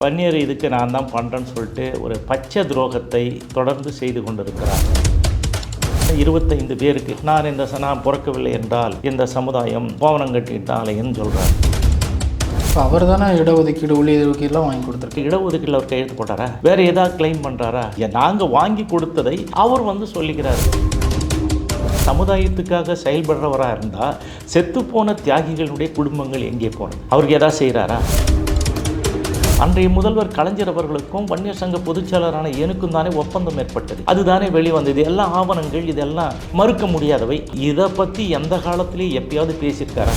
வன்னியர் இதுக்கு நான் தான் பண்ணுறேன்னு சொல்லிட்டு ஒரு பச்சை துரோகத்தை தொடர்ந்து செய்து கொண்டிருக்கிறார். இருபத்தைந்து பேருக்கு நான் இந்த ச- நான் பிறக்கவில்லை என்றால் இந்த சமுதாயம் கோவனம் கட்டிட்டாலேன்னு சொல்கிறார் இப்போ அவர் தானே இடஒதுக்கீடு உள்ளியதுக்கீடுலாம் வாங்கி கொடுத்துருக்கு இடஒதுக்கீட்டில் அவர் கையெழுத்து போட்டாரா? வேற ஏதாவது கிளைம் பண்ணுறாரா நாங்கள் வாங்கி கொடுத்ததை அவர் வந்து சொல்லிக்கிறார். சமுதாயத்துக்காக செயல்படுறவராக இருந்தால் செத்துப்போன தியாகிகளுடைய குடும்பங்கள் எங்கே போனது? அவருக்கு ஏதாவது செய்கிறாரா அன்றைய முதல்வர் கலைஞர் அவர்களுக்கும் வன்னியர் சங்க பொதுச்செயலரான எனக்கும் தானே ஒப்பந்தம் ஏற்பட்டது. அதுதானே வெளிவந்தது எல்லா ஆவணங்கள் இதெல்லாம் மறுக்க முடியாதவை. இதை பற்றி எந்த காலத்திலேயே எப்பயாவது பேசியிருக்காரா?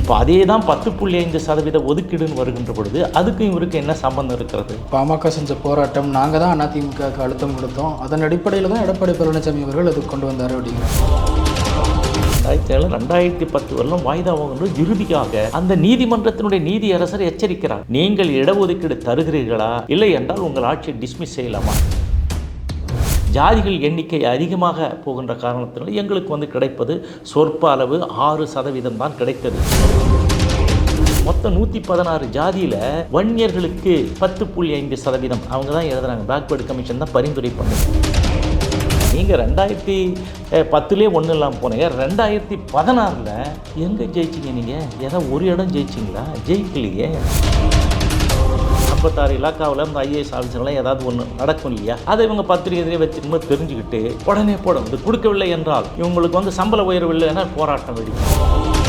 இப்போ அதே தான் பத்து புள்ளி ஐந்து சதவீத ஒதுக்கீடுன்னு வருகின்ற பொழுது அதுக்கும் இவருக்கு என்ன சம்பந்தம் இருக்கிறது? பாமக செஞ்ச போராட்டம் நாங்கள் தான் அதிமுக அழுத்தம் கொடுத்தோம். அதன் அடிப்படையில் தான் எடப்பாடி பழனிசாமி அவர்கள் அது கொண்டு வந்தார் அப்படிங்கிறார். ரெண்டாயிரத்தி ஏழு ரெண்டாயிரத்தி பத்து வரலும் வாய்தா வாங்கணும் இறுதியாக அந்த நீதிமன்றத்தினுடைய நீதி அரசரை எச்சரிக்கிறார். நீங்கள் இடஒதுக்கீடு தருகிறீர்களா? இல்லை என்றால் உங்கள் ஆட்சியை டிஸ்மிஸ் செய்யலாமா? ஜாதிகள் எண்ணிக்கை அதிகமாக போகின்ற காரணத்தினால் எங்களுக்கு வந்து கிடைப்பது சொற்ப அளவு ஆறு சதவீதம் தான் கிடைத்தது. மொத்தம் நூற்றி பதினாறு ஜாதியில் வன்னியர்களுக்கு பத்து புள்ளி ஐந்து சதவீதம். அவங்க தான் எழுதுறாங்க. பேக்வேர்டு கமிஷன் தான் பரிந்துரை பண்ணுது. நீங்கள் ரெண்டாயிரத்தி பத்துலேயே ஒன்றும் இல்லாமல் போனீங்க. ரெண்டாயிரத்தி பதினாறில் எங்கே ஜெயிச்சிங்க நீங்கள் ஏதோ ஒரு இடம் ஜெயிச்சிங்களா? ஜெயிக்கலையே. ஐம்பத்தாறு இலாக்காவில் இந்த ஐஏஎஸ் ஆஃபீஸர்லாம் ஏதாவது ஒன்று நடக்கும் இல்லையா? அதை இவங்க பத்திரிகையிலே வச்சுக்கும்போது தெரிஞ்சுக்கிட்டு உடனே போட இது கொடுக்கவில்லை என்றால் இவங்களுக்கு வந்து சம்பள உயர்வு இல்லைன்னா போராட்டம் வெடிக்கும்.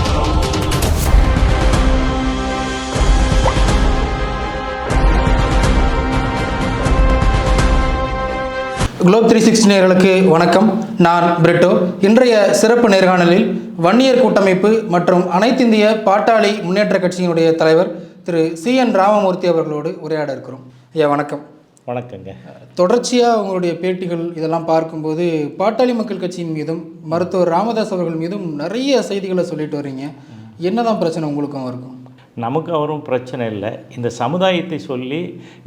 குளோப் த்ரீ சிக்ஸ்டி நேயர்களுக்கு வணக்கம். நான் பிரிட்டோ. இன்றைய சிறப்பு நேர்காணலில் வன்னியர் கூட்டமைப்பு மற்றும் அனைத்திந்திய பாட்டாளி முன்னேற்ற கட்சியினுடைய தலைவர் திரு சி என் ராமமூர்த்தி அவர்களோடு உரையாட இருக்கிறோம். ஐயா வணக்கம். வணக்கங்க. தொடர்ச்சியாக உங்களுடைய பேட்டிகள் இதெல்லாம் பார்க்கும்போது பாட்டாளி மக்கள் கட்சியின் மீதும் மருத்துவர் ராமதாஸ் அவர்கள் மீதும் நிறைய செய்திகளை சொல்லிட்டு வர்றீங்க என்னதான் பிரச்சனை உங்களுக்கும் இருக்கும் நமக்கு அவரும் பிரச்சனை இல்லை. இந்த சமுதாயத்தை சொல்லி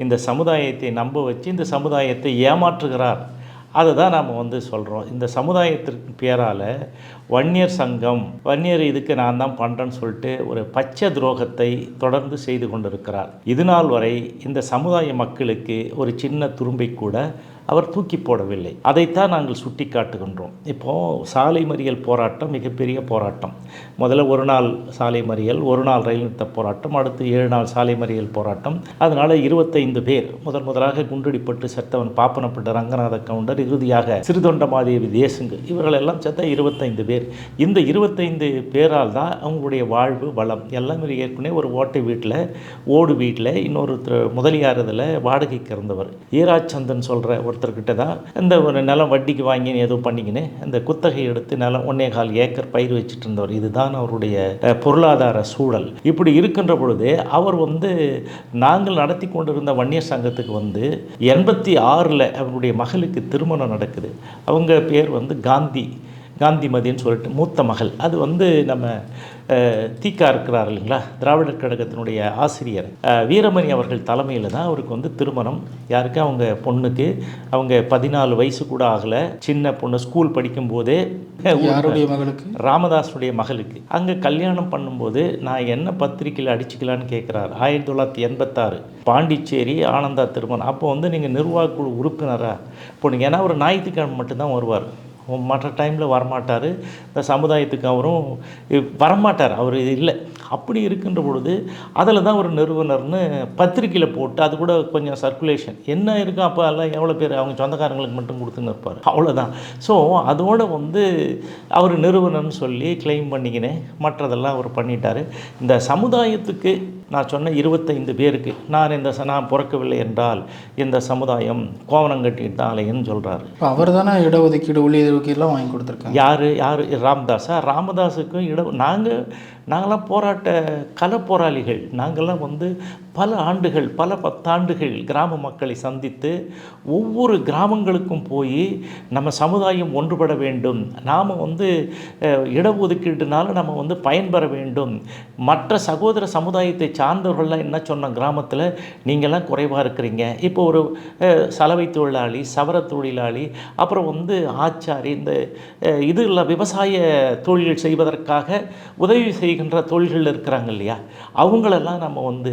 இந்த சமுதாயத்தை நம்ப வச்சு இந்த சமுதாயத்தை ஏமாற்றுகிறார். அதை தான் நாம் வந்து சொல்கிறோம் இந்த சமுதாயத்திற்கு பேரால் வன்னியர் சங்கம் வன்னியர் இதுக்கு நான் தான் பண்ணுறேன்னு சொல்லிட்டு ஒரு பச்சை துரோகத்தை தொடர்ந்து செய்து கொண்டிருக்கிறார். இது நாள் வரை இந்த சமுதாய மக்களுக்கு ஒரு சின்ன துரும்பை கூட அவர் தூக்கி போடவில்லை. அதைத்தான் நாங்கள் சுட்டி காட்டுகின்றோம் இப்போது சாலை மறியல் போராட்டம் மிகப்பெரிய போராட்டம். முதல்ல ஒரு நாள் சாலை மறியல் ஒரு நாள் ரயில் நிறுத்த போராட்டம் அடுத்து ஏழு நாள் சாலை மறியல் போராட்டம். அதனால் இருபத்தைந்து பேர் முதல் முதலாக குண்டடிப்பட்டு செத்தவன் பாப்பனப்பட்ட ரங்கநாத கவுண்டர் இறுதியாக சிறுதொண்டமாதேவி தேசுங்கு. இவர்களெல்லாம் செத்த இருபத்தைந்து பேர். இந்த இருபத்தைந்து பேரால் தான் அவங்களுடைய வாழ்வு வளம் எல்லாம் ஏற்கனவே ஒரு ஓட்டை வீட்டில் ஓடு வீட்டில் இன்னொருத்தர் முதலியார் இதில் வாடகைக்கு இருந்தவர் ஈராச்சந்தன் சொல்கிற ஒரு ஒருத்தர்கிட்ட தான் இந்த ஒரு நிலம் வட்டிக்கு வாங்கி ஏதோ பண்ணிக்கின்னு இந்த குத்தகை எடுத்து நிலம் ஒன்னே கால் ஏக்கர் பயிர் வச்சுட்டு இருந்தவர் இதுதான் அவருடைய பொருளாதார சூழல். இப்படி இருக்கின்ற பொழுது அவர் வந்து நாங்கள் நடத்தி கொண்டிருந்த வன்னியர் சங்கத்துக்கு வந்து எண்பத்தி ஆறில் அவருடைய மகளுக்கு திருமணம் நடக்குது. அவங்க பேர் வந்து காந்தி காந்திமதின்னு சொல்லிட்டு மூத்த மகள். அது வந்து நம்ம தீக்கா இருக்கிறார் இல்லைங்களா? திராவிடர் கழகத்தினுடைய ஆசிரியர். வீரமணி அவர்கள் தலைமையில் தான் அவருக்கு வந்து திருமணம். யாருக்கு? அவங்க பொண்ணுக்கு. அவங்க பதினாலு வயசு கூட ஆகலை. சின்ன பொண்ணு ஸ்கூல் படிக்கும்போதே மகளுக்கு? ராமதாஸுடைய மகளுக்கு. அங்கே கல்யாணம் பண்ணும்போது நான் என்ன பத்திரிக்கையில் அடிச்சுக்கலான்னு கேட்குறாரு ஆயிரத்தி தொள்ளாயிரத்தி எண்பத்தாறு. பாண்டிச்சேரி ஆனந்தா திருமணம். அப்போ வந்து நீங்கள் நிர்வாக குழு உறுப்பினரா? போனீங்க ஏன்னா ஒரு ஞாயிற்றுக்கிழமை மட்டும்தான் வருவார். மற்ற டைமில் வரமாட்டார். இந்த சமுதாயத்துக்கு அவரும் வரமாட்டார். அவர் இது இல்லை. அப்படி இருக்கின்ற பொழுது அதில் தான் ஒரு நிறுவனர்னு பத்திரிக்கையில் போட்டு அது கூட கொஞ்சம் சர்க்குலேஷன் என்ன இருக்கோ அப்போ? எல்லாம் எவ்வளோ பேர்? அவங்க சொந்தக்காரங்களுக்கு மட்டும் கொடுத்துன்னு இருப்பார். அவ்வளோதான் ஸோ அதோட வந்து அவர் நிறுவனம்னு சொல்லி கிளைம் பண்ணிக்கினேன். மற்றதெல்லாம் அவர் பண்ணிட்டார். இந்த சமுதாயத்துக்கு நான் சொன்ன இருபத்தைந்து பேருக்கு நான் இந்த நான் பிறக்கவில்லை என்றால் இந்த சமுதாயம் கோவனம் கட்டிட்டாலேன்னு சொல்கிறாரு இப்போ அவர் தானே இடஒதுக்கீடு உள்ளியதுக்கீடுலாம் வாங்கி கொடுத்துருக்காங்க. யார் யார்? ராமதாஸா? ராமதாஸுக்கும் இட நாங்கள் நாங்களாம் போராட்ட கள போராளிகள். நாங்கள்லாம் வந்து பல ஆண்டுகள் பல பத்தாண்டுகள் கிராம மக்களை சந்தித்து ஒவ்வொரு கிராமங்களுக்கும் போய் நம்ம சமுதாயம் ஒன்றுபட வேண்டும். நாம் வந்து இடஒதுக்கீடுனால நம்ம வந்து பயன்பெற வேண்டும். மற்ற சகோதர சமுதாயத்தை சார்ந்தவர்கள்லாம் என்ன சொன்ன கிராமத்தில்? நீங்கள்லாம் குறைவாக இருக்கிறீங்க. இப்போ ஒரு சலவை தொழிலாளி சவர தொழிலாளி அப்புறம் வந்து ஆச்சாரி இந்த இது இல்லை விவசாய தொழில் செய்வதற்காக உதவி செய்கின்ற தொழில்கள் இருக்கிறாங்க இல்லையா? அவங்களெல்லாம் நம்ம வந்து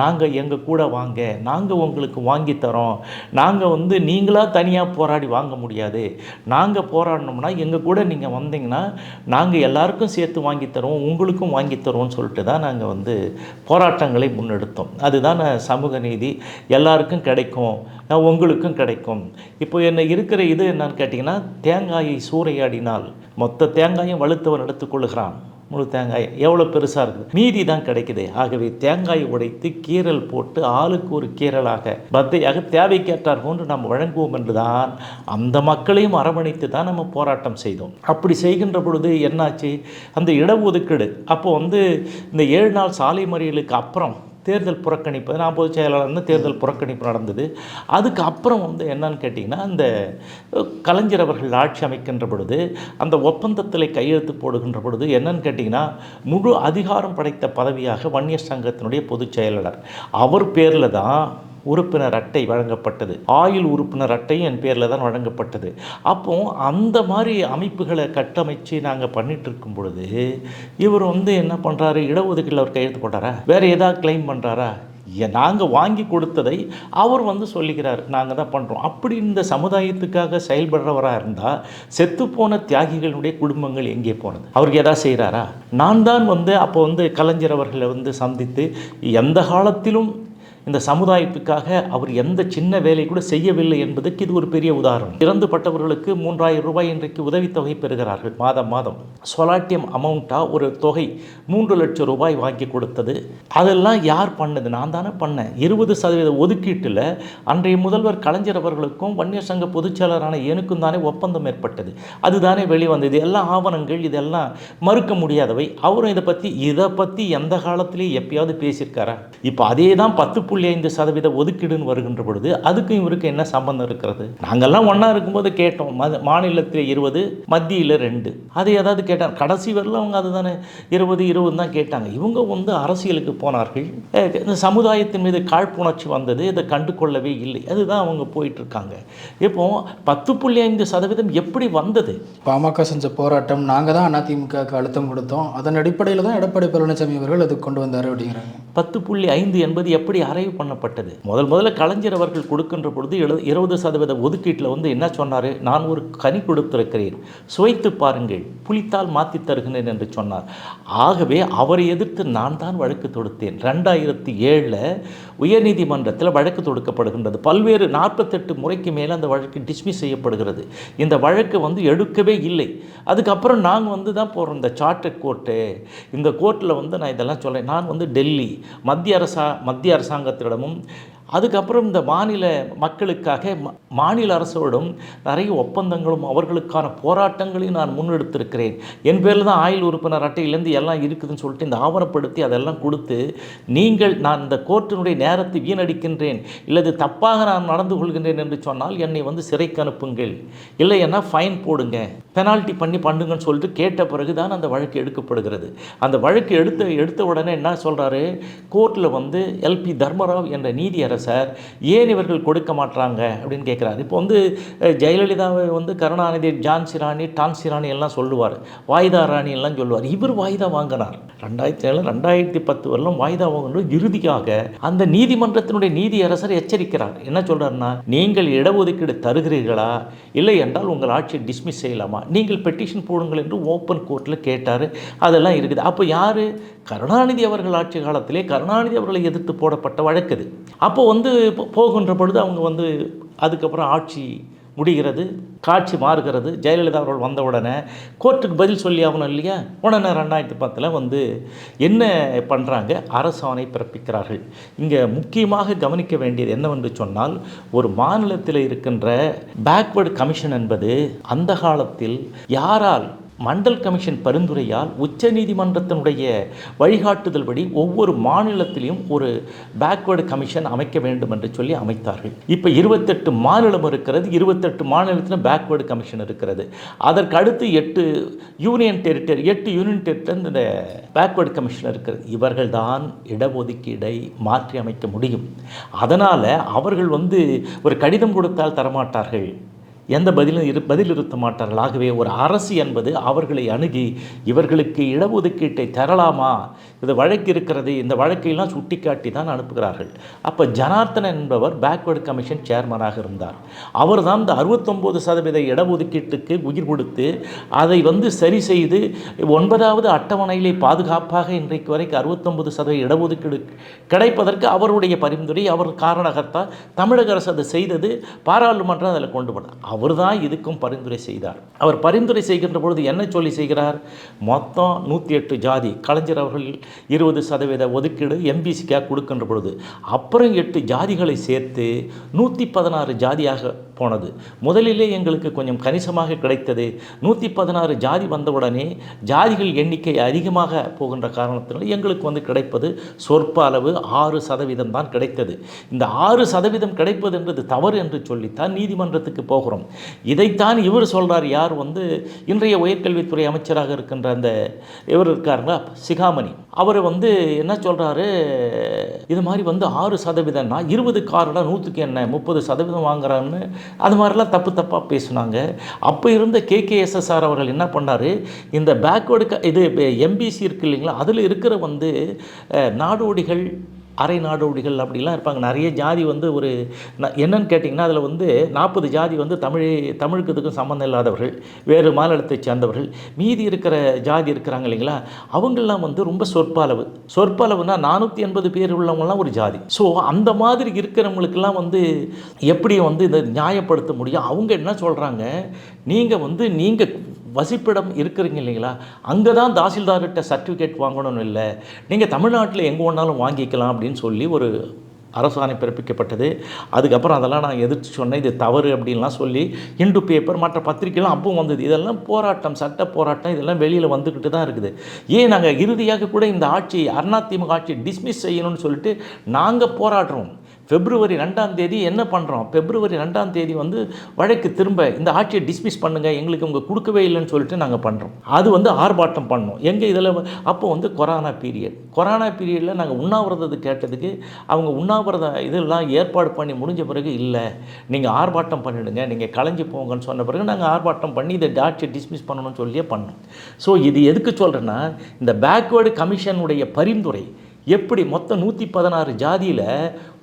நாங்கள் எங்கள் கூட வாங்க நாங்கள் உங்களுக்கு வாங்கி தரோம். நாங்கள் வந்து நீங்களாக தனியாக போராடி வாங்க முடியாது. நாங்கள் போராடினோம்னா எங்கள் கூட நீங்கள் வந்தீங்கன்னா நாங்கள் எல்லாருக்கும் சேர்த்து வாங்கி தருவோம் உங்களுக்கும் வாங்கி தருவோம்னு சொல்லிட்டு தான் நாங்கள் வந்து போராட்டங்களை முன்னெடுத்தோம். அதுதான் சமூக நீதி. எல்லாருக்கும் கிடைக்கும். உங்களுக்கும் கிடைக்கும். இப்போ என்ன இருக்கிற இது என்னன்னு கேட்டிங்கன்னா தேங்காயை சூறையாடினால் மொத்த தேங்காயும் வலுத்தவன் எடுத்துக்கொள்கிறான் முழு தேங்காய் எவ்வளோ பெருசாக இருக்குது? மீதி தான் கிடைக்குது. ஆகவே தேங்காயை உடைத்து கீரல் போட்டு ஆளுக்கு ஒரு கீரலாக பத்தையாக தேவைக்கேற்றார் போன்று நாம் வழங்குவோம் என்றுதான் அந்த மக்களையும் அரவணைத்து தான் நம்ம போராட்டம் செய்தோம். அப்படி செய்கின்ற பொழுது என்னாச்சு? அந்த இடஒதுக்கீடு அப்போ வந்து இந்த ஏழு நாள் சாலை மறியலுக்கு அப்புறம் தேர்தல் புறக்கணிப்பு நான் பொதுச் செயலாளர் வந்து தேர்தல் புறக்கணிப்பு நடந்தது. அதுக்கு அப்புறம் வந்து என்னன்னு கேட்டிங்கன்னா அந்த கலைஞர் அவர்கள் ஆட்சி அமைக்கின்ற பொழுது அந்த ஒப்பந்தத்தில் கையெழுத்து போடுகின்ற பொழுது என்னன்னு கேட்டிங்கன்னா முழு அதிகாரம் படைத்த பதவியாக வன்னியர் சங்கத்தினுடைய பொதுச் செயலாளர். அவர் பேரில் தான் உறுப்பினர் அட்டை வழங்கப்பட்டது. ஆயுள் உறுப்பினர் அட்டை என் பேரில் தான் வழங்கப்பட்டது. அப்போ அந்த மாதிரி அமைப்புகளை கட்டமைச்சு நாங்கள் பண்ணிட்டு இருக்கும் பொழுது இவர் வந்து என்ன பண்ணுறாரு இடஒதுக்கீட்டில் அவர் கையெழுத்து போட்டாரா? வேறு ஏதாவது கிளைம் பண்ணுறாரா நாங்கள் வாங்கி கொடுத்ததை அவர் வந்து சொல்லிக்கிறார். நாங்கள் தான் பண்ணுறோம் அப்படி இந்த சமுதாயத்துக்காக செயல்படுறவராக இருந்தால் செத்துப்போன தியாகிகளுடைய குடும்பங்கள் எங்கே போனது? அவருக்கு எதாவது செய்கிறாரா நான் தான் வந்து அப்போ வந்து கலைஞர் அவர்களை வந்து சந்தித்து எந்த காலத்திலும் இந்த சமுதாயத்துக்காக அவர் எந்த சின்ன வேலை கூட செய்யவில்லை என்பதற்கு இது ஒரு பெரிய உதாரணம். இறந்துபட்டவர்களுக்கு மூன்றாயிரம் ரூபாய் இன்றைக்கு உதவித்தொகை பெறுகிறார்கள். மாதம் மாதம் சொலாட்டியம் அமௌண்ட்டாக ஒரு தொகை மூன்று லட்சம் ரூபாய் வாங்கி கொடுத்தது. அதெல்லாம் யார் பண்ணது? நான் தானே பண்ணேன். இருபது சதவீத ஒதுக்கீட்டில் அன்றைய முதல்வர் கலைஞர் அவர்களுக்கும் வன்னியர் சங்க பொதுச்செயலரான எனக்கும் தானே ஒப்பந்தம் ஏற்பட்டது. அதுதானே வெளிவந்தது. எல்லா ஆவணங்கள் இதெல்லாம் மறுக்க முடியாதவை. அவரும் இதை பற்றி இதை பற்றி எந்த காலத்திலேயும் எப்பயாவது பேசியிருக்காரா? இப்போ அதே தான் பத்து புள்ளி ஐந்து சதவீத ஒதுக்கீடுன்னு வருகின்ற பொழுது அதுக்கும் இவருக்கு என்ன சம்பந்தம் இருக்கிறது? நாங்கள்லாம் ஒன்றா இருக்கும்போது கேட்டோம். மாநிலத்தில் இருபது மத்தியில் ரெண்டு. அது ஏதாவது கேட்டார். கடைசி வரல அவங்க அதுதானே. இருபது இருபது தான் கேட்டாங்க. இவங்க வந்து அரசியலுக்கு போனார்கள். இந்த சமுதாயத்தின் மீது காழ்ப்புணர்ச்சி வந்தது. இதை கண்டு கொள்ளவே இல்லை. அதுதான் அவங்க போயிட்டு இருக்காங்க இப்போ பத்து புள்ளி ஐந்து சதவீதம் எப்படி வந்தது? பாமக செஞ்ச போராட்டம் நாங்கள் தான் அதிமுகவுக்கு அழுத்தம் கொடுத்தோம். அதன் அடிப்படையில் தான் எடப்பாடி பழனிசாமி அவர்கள் அதுக்கு கொண்டு வந்தார் அப்படிங்கிறாங்க. பத்து புள்ளி ஐந்து என்பது எப்படி அரைவு பண்ணப்பட்டது. முதல் முதல்ல கலைஞர் அவர்கள் கொடுக்கின்ற பொழுது எழு இருபது சதவீத ஒதுக்கீட்டில் வந்து என்ன சொன்னார்? நான் ஒரு கனி கொடுத்திருக்கிறேன். சுவைத்து பாருங்கள் புளித்தால் மாற்றி தருகிறேன் என்று சொன்னார். ஆகவே அவரை எதிர்த்து நான் தான் வழக்கு தொடுத்தேன். ரெண்டாயிரத்தி ஏழில் உயர்நீதிமன்றத்தில் வழக்கு தொடுக்கப்படுகின்றது. பல்வேறு நாற்பத்தெட்டு முறைக்கு மேலே அந்த வழக்கு டிஸ்மிஸ் செய்யப்படுகிறது. இந்த வழக்கு வந்து எடுக்கவே இல்லை. அதுக்கப்புறம் நாங்கள் வந்து தான் போகிறோம் இந்த சார்ட்டர் கோர்ட்டு இந்த கோர்ட்டில் வந்து நான் இதெல்லாம் சொல்கிறேன் நான் வந்து டெல்லி. மத்திய அரசா மத்திய சங்கத்திடமும் அதுக்கப்புறம் இந்த மாநில மக்களுக்காக மாநில அரசோடும் நிறைய ஒப்பந்தங்களும் அவர்களுக்கான போராட்டங்களையும் நான் முன்னெடுத்திருக்கிறேன். என் பேரில் தான் ஆயுள் உறுப்பினர் அட்டையிலேருந்து எல்லாம் இருக்குதுன்னு சொல்லிட்டு இந்த ஆவணப்படுத்தி அதெல்லாம் கொடுத்து நீங்கள் நான் இந்த கோர்ட்டினுடைய நேரத்தை வீணடிக்கின்றேன் இல்லது தப்பாக நான் நடந்து கொள்கின்றேன் என்று சொன்னால் என்னை வந்து சிறைக்கு அனுப்புங்கள். இல்லைன்னா ஃபைன் போடுங்க. பெனால்ட்டி பண்ணி பண்ணுங்கன்னு சொல்லிட்டு கேட்ட பிறகு தான் அந்த வழக்கு எடுக்கப்படுகிறது. அந்த வழக்கு எடுத்த எடுத்த உடனே என்ன சொல்கிறாரு கோர்ட்டில் வந்து எல்பி தர்மராவ் என்ற நீதியரசர் சார். ஏன் இவர்கள் கொடுக்க மாட்றாங்க அப்படின்னு கேட்குறாரு. இப்போ வந்து ஜெயலலிதாவை வந்து கருணாநிதி ஜான்சி ராணி டான்சி ராணி எல்லாம் சொல்லுவார். வாய்தா ராணி எல்லாம் சொல்லுவார். இவர் வாய்தா வாங்கினார். ரெண்டாயிரத்தி ஏழு ரெண்டாயிரத்தி பத்து வரலாம் வாய்தா வாங்கணும் இறுதியாக அந்த நீதிமன்றத்தினுடைய நீதியரசர் எச்சரிக்கிறார். என்ன சொல்கிறாருன்னா நீங்கள் இடஒதுக்கீடு தருகிறீர்களா? இல்லை என்றால் உங்கள் ஆட்சியை டிஸ்மிஸ் செய்யலாமா? நீங்கள் பெட்டிஷன் போடுங்கள் என்று ஓப்பன் கோர்ட்டில் கேட்டார். அதெல்லாம் இருக்குது. அப்போ யார்? கருணாநிதி அவர்கள் ஆட்சி காலத்திலே கருணாநிதி அவர்களை எதிர்த்து போடப்பட்ட வழக்கு அப்போது அப்போ வந்து போகின்ற பொழுது அவங்க வந்து அதுக்கப்புறம் ஆட்சி முடிகிறது காட்சி மாறுகிறது. ஜெயலலிதா அவர்கள் வந்த உடனே கோர்ட்டுக்கு பதில் சொல்லி ஆகணும் இல்லையா? உடனே ரெண்டாயிரத்தி பத்தில் வந்து என்ன பண்ணுறாங்க அரசாணை பிறப்பிக்கிறார்கள். இங்கே முக்கியமாக கவனிக்க வேண்டியது என்னவென்று சொன்னால் ஒரு மாநிலத்தில் இருக்கின்ற பேக்வர்டு கமிஷன் என்பது அந்த காலத்தில் யாரால் மண்டல் கமிஷன் பரிந்துரையால் உச்சநீதிமன்றத்தினுடைய வழிகாட்டுதல்படி ஒவ்வொரு மாநிலத்திலையும் ஒரு பேக்வேர்டு கமிஷன் அமைக்க வேண்டும் என்று சொல்லி அமைத்தார்கள். இப்போ இருபத்தெட்டு மாநிலம் இருக்கிறது இருபத்தெட்டு மாநிலத்திலும் பேக்வேர்டு கமிஷன் இருக்கிறது. அதற்கு அடுத்து எட்டு யூனியன் டெரிட்டரி எட்டு யூனியன் டெரிட்டரி இந்த பேக்வேர்டு கமிஷன் இருக்கிறது. இவர்கள் தான் இடஒதுக்கீடை மாற்றி அமைக்க முடியும். அதனால் அவர்கள் வந்து ஒரு கடிதம் கொடுத்தால் தரமாட்டார்கள். எந்த பதிலும் இரு பதில் இருத்த மாட்டார்கள் ஆகவே ஒரு அரசு என்பது அவர்களை அணுகி இவர்களுக்கு இடஒதுக்கீட்டை தரலாமா? இது வழக்கு இருக்கிறது இந்த வழக்கையெல்லாம் சுட்டிக்காட்டி தான் அனுப்புகிறார்கள். அப்போ ஜனார்த்தனன் என்பவர் பேக்வேர்டு கமிஷன் சேர்மனாக இருந்தார். அவர் தான் இந்த அறுபத்தொம்போது சதவீத இடஒதுக்கீட்டுக்கு உயிர் கொடுத்து அதை வந்து சரி செய்து ஒன்பதாவது அட்டவணையிலே பாதுகாப்பாக இன்றைக்கு வரைக்கும் அறுபத்தொம்பது சதவீத இடஒதுக்கீடு கிடைப்பதற்கு அவருடைய பரிந்துரை அவர் காரணகர்த்தா தமிழக அரசு அதை செய்தது பாராளுமன்றம் அதில் கொண்டு போனார். அவர் தான் இதுக்கும் பரிந்துரை செய்தார். அவர் பரிந்துரை செய்கின்ற பொழுது என்ன சொல்லி செய்கிறார்? மொத்தம் நூற்றி எட்டு ஜாதி. கலைஞர் அவர்கள் இருபது சதவீத ஒதுக்கீடு எம்பிசிக்காக கொடுக்கின்ற பொழுது அப்புறம் எட்டு ஜாதிகளை சேர்த்து நூற்றி பதினாறு ஜாதியாக போனது. முதலிலே எங்களுக்கு கொஞ்சம் கணிசமாக கிடைத்தது. நூற்றி பதினாறு ஜாதி வந்தவுடனே ஜாதிகள் எண்ணிக்கை அதிகமாக போகின்ற காரணத்தினால் எங்களுக்கு வந்து கிடைப்பது சொற்ப அளவு ஆறு சதவீதம் தான் கிடைத்தது. இந்த ஆறு சதவீதம் கிடைப்பது என்றது தவறு என்று சொல்லித்தான் நீதிமன்றத்துக்கு போகிறோம். இதைத்தான் இவர் சொல்கிறார் யார் வந்து இன்றைய உயர்கல்வித்துறை அமைச்சராக இருக்கின்ற அந்த இவர் இருக்காருங்களா? சிகாமணி. அவர் வந்து என்ன சொல்கிறாரு இது மாதிரி வந்து ஆறு சதவீதம்னா இருபது காரில் நூற்றுக்கு என்ன? முப்பது சதவீதம் வாங்குறான்னு அது மாதிரிலாம் தப்பு தப்பாக பேசுனாங்க. அப்போ இருந்த கேகேஎஸ்எஸ்ஆர் அவர்கள் என்ன பண்ணார்? இந்த பேக்வேர்டு இது எம்பிசி இருக்கு இல்லைங்களா? அதில் இருக்கிற வந்து நாடோடிகள் அரை நாடோடிகள் அப்படிலாம் இருப்பாங்க. நிறைய ஜாதி வந்து ஒரு ந- என்னன்னு கேட்டிங்கன்னா அதில் வந்து நாற்பது ஜாதி வந்து தமிழ் தமிழுக்கு இதுக்கும் சம்மந்தம் இல்லாதவர்கள் வேறு மாநிலத்தை சேர்ந்தவர்கள் மீதி இருக்கிற ஜாதி இருக்கிறாங்க இல்லைங்களா? அவங்கெல்லாம் வந்து ரொம்ப சொற்பளவு. சொற்பளவுனா நானூற்றி எண்பது பேர் உள்ளவங்களாம் ஒரு ஜாதி. ஸோ அந்த மாதிரி இருக்கிறவங்களுக்கெல்லாம் வந்து எப்படி வந்து இதை நியாயப்படுத்த முடியும்? அவங்க என்ன சொல்கிறாங்க நீங்கள் வந்து நீங்கள் வசிப்பிடம் இருக்கிறீங்க இல்லைங்களா? அங்கே தான் தாசில்தார்கிட்ட சர்டிஃபிகேட் வாங்கணும்னு இல்லை. நீங்கள் தமிழ்நாட்டில் எங்கே வேணாலும் வாங்கிக்கலாம் அப்படின்னு சொல்லி ஒரு அரசாணை பிறப்பிக்கப்பட்டது. அதுக்கப்புறம் அதெல்லாம் நான் எதிர்த்து சொன்னேன். இது தவறு அப்படின்லாம் சொல்லி இந்து பேப்பர் மற்ற பத்திரிக்கைலாம் அப்பவும் வந்தது. இதெல்லாம் போராட்டம் சட்ட போராட்டம். இதெல்லாம் வெளியில் வந்துக்கிட்டு தான் இருக்குது. ஏன் நாங்கள் இறுதியாக கூட இந்த ஆட்சி அதிமுக ஆட்சி டிஸ்மிஸ் செய்யணும்னு சொல்லிட்டு நாங்கள் போராடுறோம். பிப்ரவரி ரெண்டாம் தேதி என்ன பண்ணுறோம் பிப்ரவரி ரெண்டாம் தேதி வந்து வழக்கு திரும்ப இந்த ஆட்சியை டிஸ்மிஸ் பண்ணுங்கள் எங்களுக்கு உங்கள் கொடுக்கவே இல்லைன்னு சொல்லிட்டு நாங்கள் பண்ணுறோம் அது வந்து ஆர்ப்பாட்டம் பண்ணோம். எங்கள் இதில் அப்போ வந்து கொரோனா பீரியட். கொரோனா பீரியடில் நாங்கள் உண்ணாவிரதத்தை கேட்டதுக்கு அவங்க உண்ணாவிரத இதெல்லாம் ஏற்பாடு பண்ணி முடிஞ்ச பிறகு இல்லை நீங்கள் ஆர்ப்பாட்டம் பண்ணிவிடுங்க நீங்கள் கலைஞ்சு போங்கன்னு சொன்ன பிறகு நாங்கள் ஆர்ப்பாட்டம் பண்ணி இதை ஆட்சியை டிஸ்மிஸ் பண்ணணும்னு சொல்லியே பண்ணோம். ஸோ இது எதுக்கு சொல்கிறேன்னா இந்த பேக்வேர்டு கமிஷனுடைய பரிந்துரை எப்படி மொத்தம் நூற்றி பதினாறு ஜாதியில்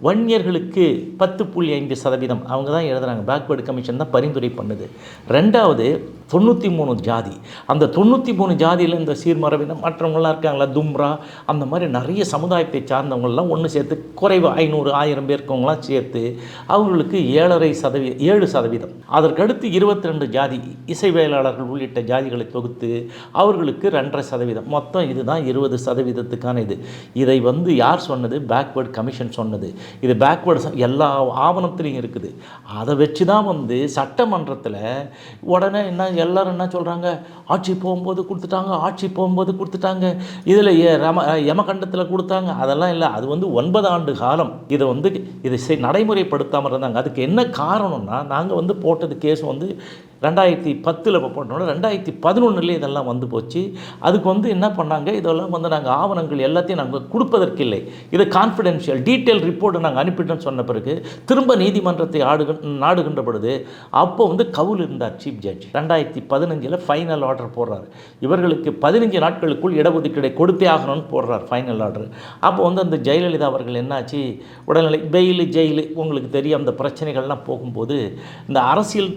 வன்னியர்களுக்கு பத்து புள்ளி ஐந்து சதவீதம் அவங்க தான் எழுதுறாங்க. பேக்வேர்டு கமிஷன் தான் பரிந்துரை பண்ணுது. ரெண்டாவது தொண்ணூற்றி மூணு ஜாதி. அந்த தொண்ணூற்றி மூணு ஜாதியில் இந்த சீர்மரபினம் மற்றவங்களாம் இருக்காங்களா? தும்ரா அந்த மாதிரி நிறைய சமுதாயத்தை சார்ந்தவங்களாம் ஒன்று சேர்த்து குறைவு ஐநூறு ஆயிரம் பேருக்கவங்களாம் சேர்த்து அவங்களுக்கு ஏழரை சதவீதம் ஏழு சதவீதம். அதற்கடுத்து இருபத்தி ரெண்டு ஜாதி இசைவேளாளர்கள் உள்ளிட்ட ஜாதிகளை தொகுத்து அவர்களுக்கு ரெண்டரை சதவீதம். மொத்தம் இதுதான் இருபது சதவீதத்துக்கான இது. இதை இதை வந்து யார் சொன்னது? பேக்வேர்டு கமிஷன் சொன்னது. இது பேக்வேர்டு எல்லா ஆவணத்துலேயும் இருக்குது. அதை வச்சு தான் வந்து சட்டமன்றத்தில் உடனே என்ன எல்லோரும் என்ன சொல்கிறாங்க ஆட்சி போகும்போது கொடுத்துட்டாங்க ஆட்சி போகும்போது கொடுத்துட்டாங்க. இதில் ரம யமகண்டத்தில் கொடுத்தாங்க. அதெல்லாம் இல்லை. அது வந்து ஒன்பது ஆண்டு காலம். இதை வந்து இதை செய் நடைமுறைப்படுத்தாமல் இருந்தாங்க. அதுக்கு என்ன காரணம்னா நாங்கள் வந்து போட்டது கேஸ் வந்து ரெண்டாயிரத்தி பத்தில் இப்போ போட்டோம்னா ரெண்டாயிரத்தி பதினொன்றுலேயே இதெல்லாம் வந்து போச்சு. அதுக்கு வந்து என்ன பண்ணாங்க? இதெல்லாம் வந்து நாங்கள் ஆவணங்கள் எல்லாத்தையும் நாங்கள் கொடுப்பதற்கில்லை. இது கான்ஃபிடென்ஷியல் டீட்டெயில் ரிப்போர்ட்டை நாங்கள் அனுப்பிட்டோம்னு சொன்ன பிறகு திரும்ப நீதிமன்றத்தை ஆடுக நாடுகின்ற பொழுது அப்போ வந்து கவுல் இருந்தார் சீஃப் ஜட்ஜ் ரெண்டாயிரத்தி பதினஞ்சில் ஃபைனல் ஆர்டர் போடுறாரு. இவர்களுக்கு பதினஞ்சு நாட்களுக்குள் இடஒதுக்கீடை கொடுத்தே ஆகணும்னு போடுறார் ஃபைனல் ஆர்டர் அப்போ வந்து அந்த ஜெயலலிதா அவர்கள் என்னாச்சு? உடல்நிலை பெயில் ஜெயிலு உங்களுக்கு தெரியும் அந்த பிரச்சனைகள்லாம் போகும்போது இந்த அரசியல்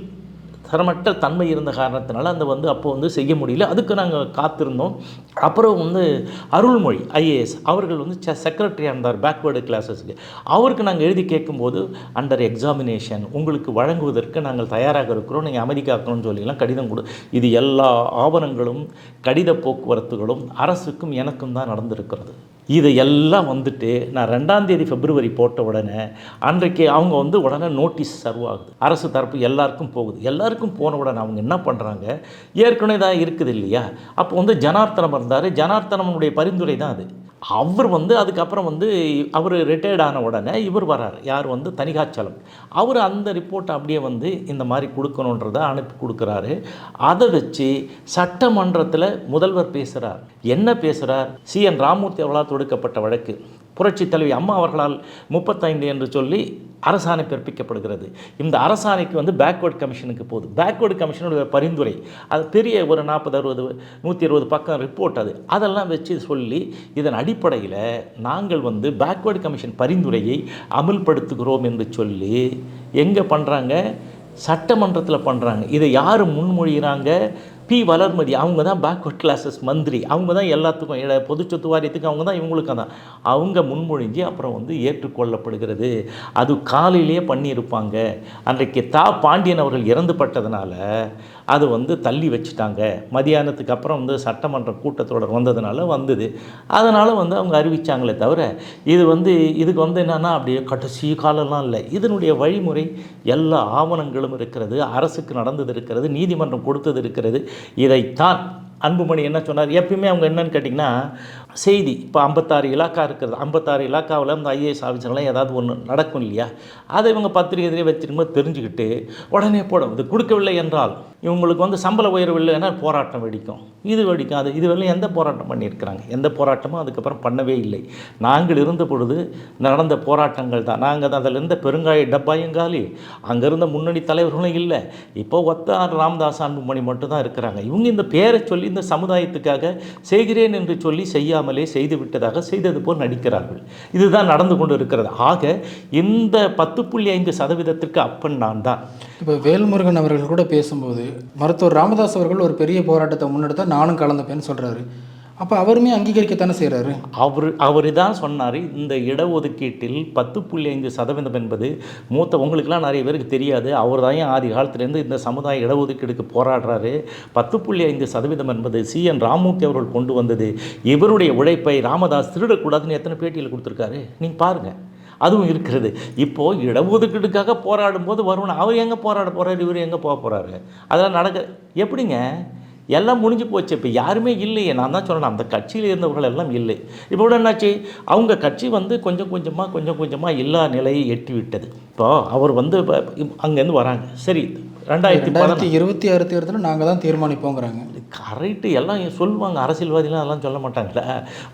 தரமற்ற தன்மை இருந்த காரணத்தினால அந்த வந்து அப்போ வந்து செய்ய முடியல. அதுக்கு நாங்கள் காத்திருந்தோம். அப்புறம் வந்து அருள்மொழி ஐஏஎஸ் அவர்கள் வந்து செக்ரட்டரியாக இருந்தார் பேக்வேர்டு கிளாஸஸ்க்கு அவருக்கு நாங்கள் எழுதி கேட்கும்போது அண்டர் எக்ஸாமினேஷன் உங்களுக்கு வழங்குவதற்கு நாங்கள் தயாராக இருக்கிறோம். நீங்கள் அமைதி சொல்லிலாம் கடிதம் கொடு இது எல்லா ஆவணங்களும் கடித போக்குவரத்துகளும் அரசுக்கும் எனக்கும் தான் நடந்திருக்கிறது. இதையெல்லாம் வந்துட்டு நான் ரெண்டாந்தேதி பிப்ரவரி போட்ட உடனே அன்றைக்கு அவங்க வந்து உடனே நோட்டீஸ் சர்வ் ஆகுது. அரசு தரப்பு எல்லாருக்கும் போகுது. எல்லாருக்கும் போன உடனே அவங்க என்ன பண்ணுறாங்க ஏற்கனவே தான் இருக்குது இல்லையா? அப்போ வந்து ஜனார்த்தனம் இருந்தார். ஜனார்த்தனமுடைய பரிந்துரை தான் அது. அவர் வந்து அதுக்கப்புறம் வந்து அவர் ரிட்டையர்ட் ஆன உடனே இவர் வரார் யார் வந்து? தனிகாச்சலம் அவர் அந்த ரிப்போர்ட்டை அப்படியே வந்து இந்த மாதிரி கொடுக்கணுன்றதை அனுப்பி கொடுக்குறாரு. அதை வச்சு சட்டமன்றத்தில் முதல்வர் பேசுகிறார் என்ன பேசுகிறார் சி என் ராமூர்த்தி அவர்களால் தொடுக்கப்பட்ட வழக்கு. புரட்சி தலைவி அம்மா அவர்களால் முப்பத்தைந்து என்று சொல்லி அரசாணை பிறப்பிக்கப்படுகிறது. இந்த அரசாணைக்கு வந்து பேக்வேர்டு கமிஷனுக்கு போகுது. பேக்வேர்டு கமிஷனுடைய பரிந்துரை. அது பெரிய ஒரு நாற்பது அறுபது நூற்றி இருபது பக்கம் ரிப்போர்ட் அது. அதெல்லாம் வச்சு சொல்லி இதன் அடிப்படையில் நாங்கள் வந்து பேக்வேர்டு கமிஷன் பரிந்துரையை அமல்படுத்துகிறோம் என்று சொல்லி எங்கே பண்ணுறாங்க சட்டமன்றத்தில் பண்ணுறாங்க இதை யார் முன்மொழிகிறாங்க பி வளர்மதி அவங்க தான் பேக்வர்ட் கிளாஸஸ் மந்திரி. அவங்க தான் எல்லாத்துக்கும் இட பொது சொத்து வாரியத்துக்கு அவங்க தான் இவங்களுக்கு தான் அவங்க முன்மொழிஞ்சு அப்புறம் வந்து ஏற்றுக்கொள்ளப்படுகிறது. அது காலையிலேயே பண்ணியிருப்பாங்க. அன்றைக்கு தா பாண்டியன் அவர்கள் இறந்து பட்டதுனால அது வந்து தள்ளி வச்சுட்டாங்க. மதியானத்துக்கு அப்புறம் வந்து சட்டமன்ற கூட்டத்தொடர் வந்ததுனால வந்தது. அதனால் வந்து அவங்க அறிவிச்சாங்களே தவிர இது வந்து இதுக்கு வந்து என்னென்னா அப்படியே கடைசி காலம்லாம் இல்லை. இதனுடைய வழிமுறை எல்லா ஆவணங்களும் இருக்கிறது அரசுக்கு நடந்தது இருக்கிறது நீதிமன்றம் கொடுத்தது இருக்கிறது. இதைத்தான் அன்புமணி என்ன சொன்னார்? எப்பயுமே அவங்க என்னன்னு கேட்டிங்கன்னா செய்தி. இப்போ ஐம்பத்தாறு இலாக்கா இருக்கிறது ஐம்பத்தாறு இலாக்காவில் இந்த ஐஏஎஸ் ஆஃபீஸர்லாம் ஏதாவது ஒன்று நடக்கும் இல்லையா? அதை இவங்க பத்திரிகை எதிரே வச்சிருக்கும்போது தெரிஞ்சுக்கிட்டு உடனே போடும் இது கொடுக்கவில்லை என்றால் இவங்களுக்கு வந்து சம்பள உயர்வு இல்லைன்னா போராட்டம் வெடிக்கும். இது வெடிக்கும். அது இது வரலையும் எந்த போராட்டம் பண்ணியிருக்கிறாங்க? எந்த போராட்டமும் அதுக்கப்புறம் பண்ணவே இல்லை. நாங்கள் இருந்த பொழுது நடந்த போராட்டங்கள் தான். நாங்கள் தான் அதில் இருந்த பெருங்காய டப்பாயும் காலி அங்கே இருந்த முன்னணி தலைவர்களும் இல்லை. இப்போ ஒத்தார் ராமதாஸ் அன்புமணி மட்டும்தான் இருக்கிறாங்க. இவங்க இந்த பேரை சொல்லி இருந்த சமுதாயத்துக்காக செய்கிறேன் என்று சொல்லி செய்யாமலே செய்து விட்டதாக செய்தது போல் நடிக்கிறார்கள். இதுதான் நடந்து கொண்டு இருக்கிறது. ஆக இந்த பத்து புள்ளி ஐந்து சதவீதத்திற்கு அப்பன் நான் தான். இப்போ வேல்முருகன் அவர்கள் கூட பேசும்போது மருத்துவர் ராமதாஸ் அவர்கள் ஒரு பெரிய போராட்டத்தை முன்னெடுத்தால் நானும் கலந்துப்பேன்னு சொல்கிறாரு அப்போ அவருமே அங்கீகரிக்கத்தானே செய்கிறாரு அவர் அவர் தான் சொன்னார் இந்த இடஒதுக்கீட்டில் பத்து புள்ளி ஐந்து சதவீதம் என்பது மூத்த உங்களுக்கெல்லாம் நிறைய பேருக்கு தெரியாது அவர் தான் ஏன் ஆதி காலத்திலேருந்து இந்த சமுதாய இடஒதுக்கீடுக்கு போராடுறாரு? பத்து புள்ளி ஐந்து சதவீதம் என்பது சி. என். ராமூர்த்தி அவர்கள் கொண்டு வந்தது இவருடைய உழைப்பை ராமதாஸ் திருடக்கூடாதுன்னு எத்தனை பேட்டியில் கொடுத்துருக்காரு? நீங்கள் பாருங்கள் அதுவும் இருக்கிறது. இப்போது இடஒதுக்கீடுக்காக போராடும் போது வருவன் அவர் எங்கே போராட போகிறார் இவர் எங்கே போக போகிறாரு அதெல்லாம் நடக்க எப்படிங்க? எல்லாம் முடிஞ்சு போச்சு. இப்போ யாருமே இல்லையே. நான் தான் சொன்னேன் அந்த கட்சியில் இருந்தவர்கள் எல்லாம் இல்லை. இப்போ கூட என்னாச்சு? அவங்க கட்சி வந்து கொஞ்சம் கொஞ்சமாக கொஞ்சம் கொஞ்சமாக எல்லா நிலையை எட்டி விட்டது இப்போ அவர் வந்து இப்போ அங்கேருந்து வராங்க. சரி ரெண்டாயிரத்தி ரெண்டாயிரத்தி இருபத்தி ஆறு தேர்தலில் நாங்கள் தான் தீர்மானிப்போங்கிறாங்க. கரெக்டு. எல்லாம் சொல்லுவாங்க அரசியல்வாதிலாம் அதெல்லாம் சொல்ல மாட்டாங்கல்ல.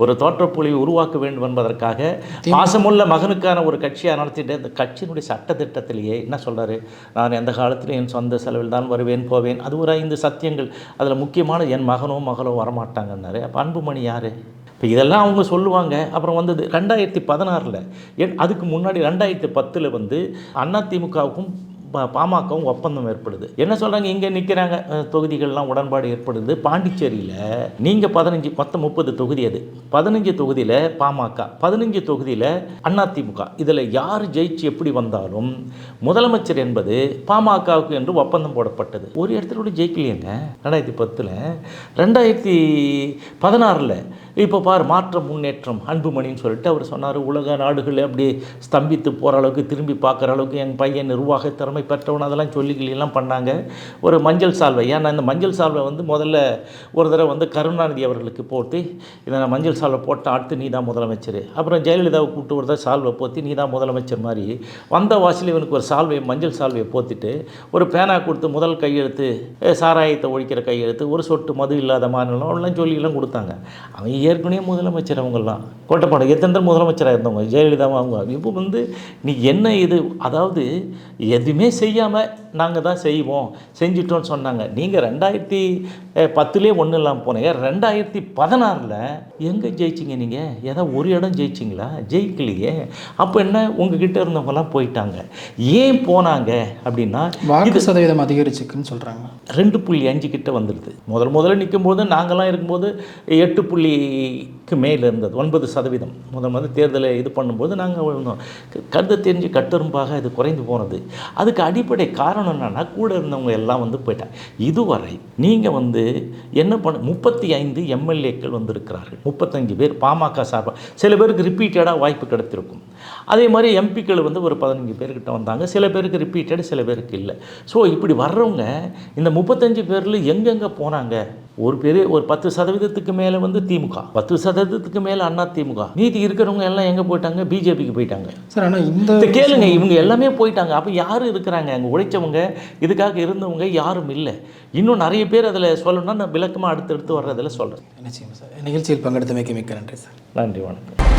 ஒரு தோற்றப்புலியை உருவாக்க வேண்டும் என்பதற்காக பாசமுள்ள மகனுக்கான ஒரு கட்சியாக நடத்திட்டு அந்த கட்சியினுடைய சட்டத்திட்டத்திலேயே என்ன சொல்றாரு? நான் எந்த காலத்திலும் என் சொந்த செலவில் தான் வருவேன் போவேன். அது ஒரு ஐந்து சத்தியங்கள். அதில் முக்கியமான என் மகனோ மகளோ வரமாட்டாங்கன்னாரு. அப்போ அன்புமணி யார்? இப்போ இதெல்லாம் அவங்க சொல்லுவாங்க. அப்புறம் வந்தது ரெண்டாயிரத்தி பதினாறில். என் அதுக்கு முன்னாடி ரெண்டாயிரத்தி பத்தில் வந்து அதிமுகவுக்கும் பாமகவும் ஒப்பந்தம் ஏற்படுது. என்ன சொல்கிறாங்க இங்கே நிற்கிறாங்க தொகுதிகள்லாம் உடன்பாடு ஏற்படுது. பாண்டிச்சேரியில் நீங்கள் பதினஞ்சு மொத்தம் முப்பது தொகுதி அது. பதினஞ்சு தொகுதியில் பாமக பதினஞ்சு தொகுதியில் அதிமுக. இதில் யார் ஜெயிச்சு எப்படி வந்தாலும் முதலமைச்சர் என்பது பாமகவுக்கு என்று ஒப்பந்தம் போடப்பட்டது. ஒரு இடத்துல கூட ஜெயிக்கலையேங்க. ரெண்டாயிரத்தி பத்தில். ரெண்டாயிரத்தி பதினாறில் இப்போ பார் மாற்றம் முன்னேற்றம் அன்புமணின்னு சொல்லிட்டு அவர் சொன்னார் உலக நாடுகள் அப்படி ஸ்தம்பித்து போகிற அளவுக்கு திரும்பி பார்க்குற அளவுக்கு என் பையன் நிர்வாக திறமை பெற்றவன் அதெல்லாம் சொல்லி பண்ணாங்க. ஒரு மஞ்சள் சால்வை ஏன்னா இந்த மஞ்சள் சால்வை வந்து முதல்ல ஒரு தடவை வந்து கருணாநிதி அவர்களுக்கு போட்டு இதை நான் மஞ்சள் சால்வை போட்டு அடுத்து நீ தான் முதலமைச்சர். அப்புறம் ஜெயலலிதாவை கூப்பிட்டு ஒரு தடவை சால்வை போத்தி நீ தான் முதலமைச்சர் மாதிரி வந்த வாசல் இவனுக்கு ஒரு சால்வை மஞ்சள் சால்வையை போத்திட்டு ஒரு பேனா கொடுத்து முதல் கையெழுத்து சாராயத்தை ஒழிக்கிற கையெழுத்து ஒரு சொட்டு மது இல்லாத மாநிலம் எல்லாம் சொல்லியெல்லாம் கொடுத்தாங்க. அவன் ஏற்கனவே முதலமைச்சர் அவங்கெல்லாம் கோட்டப்பாடு எத்தனை தடவை முதலமைச்சராக இருந்தவங்க? ஜெயலலிதாவும் அவங்க. இப்போ வந்து நீ என்ன இது? அதாவது எதுவுமே செய்யாமல் நாங்கள் தான் செய்வோம் செஞ்சிட்டோம்னு சொன்னாங்க. நீங்கள் ரெண்டாயிரத்தி பத்துலேயே ஒன்றும் இல்லாமல் போனீங்க. ரெண்டாயிரத்தி பதினாறில் எங்கே ஜெயிச்சிங்க நீங்கள் ஏதோ ஒரு இடம் ஜெயிச்சிங்களா? ஜெயிக்கலையே. அப்போ என்ன உங்ககிட்ட இருந்தவங்கலாம் போயிட்டாங்க. ஏன் போனாங்க அப்படின்னா வாக்கு சதவீதம் அதிகரிச்சுக்குன்னு சொல்கிறாங்க ரெண்டு புள்ளி அஞ்சு கிட்ட வந்துடுது. முதல் முதல்ல நிற்கும் போது நாங்கள்லாம் இருக்கும்போது எட்டு புள்ளி ಈ மேல் இருந்தது. ஒன்பது சதவீதம். முதல் முதல் தேர்தலை இது பண்ணும்போது நாங்கள் விழுந்தோம். கருத்து தெரிஞ்சு கட்டெரும்பாக இது குறைந்து போனது. அதுக்கு அடிப்படை காரணம் என்னன்னா கூட இருந்தவங்க எல்லாம் வந்து போயிட்டாங்க. இதுவரை நீங்கள் வந்து என்ன பண்ண முப்பத்தி ஐந்து எம்எல்ஏக்கள் வந்திருக்கிறார்கள். முப்பத்தஞ்சு பேர் பாமக சார்பாக சில பேருக்கு ரிப்பீட்டடாக வாய்ப்பு கிடைத்திருக்கும். அதே மாதிரி எம்பிக்கள் வந்து ஒரு பதினஞ்சு பேர்கிட்ட வந்தாங்க. சில பேருக்கு ரிப்பீட்டட் சில பேருக்கு இல்லை. ஸோ இப்படி வர்றவங்க இந்த முப்பத்தஞ்சு பேரில் எங்கெங்கே போனாங்க? ஒரு பெரிய ஒரு பத்து சதவீதத்துக்கு மேலே வந்து திமுக. பத்து சதவீதத்துக்கு மேலே அண்ணா திமுக. மீதி இருக்கிறவங்க எல்லாம் எங்கே போயிட்டாங்க? பிஜேபிக்கு போயிட்டாங்க. சார் ஆனால் இந்த கேளுங்க இவங்க எல்லாமே போயிட்டாங்க. அப்போ யார் இருக்கிறாங்க? அங்கே உழைச்சவங்க இதுக்காக இருந்தவங்க யாரும் இல்லை. இன்னும் நிறைய பேர் அதில் சொல்லணும்னா நான் விளக்கமாக அடுத்தடுத்து வர்றதில் சொல்கிறேன் நிச்சயம் சார்? நிகழ்ச்சியில் பங்கெடுத்தமைக்கு மிக்க நன்றி சார். நன்றி வணக்கம்.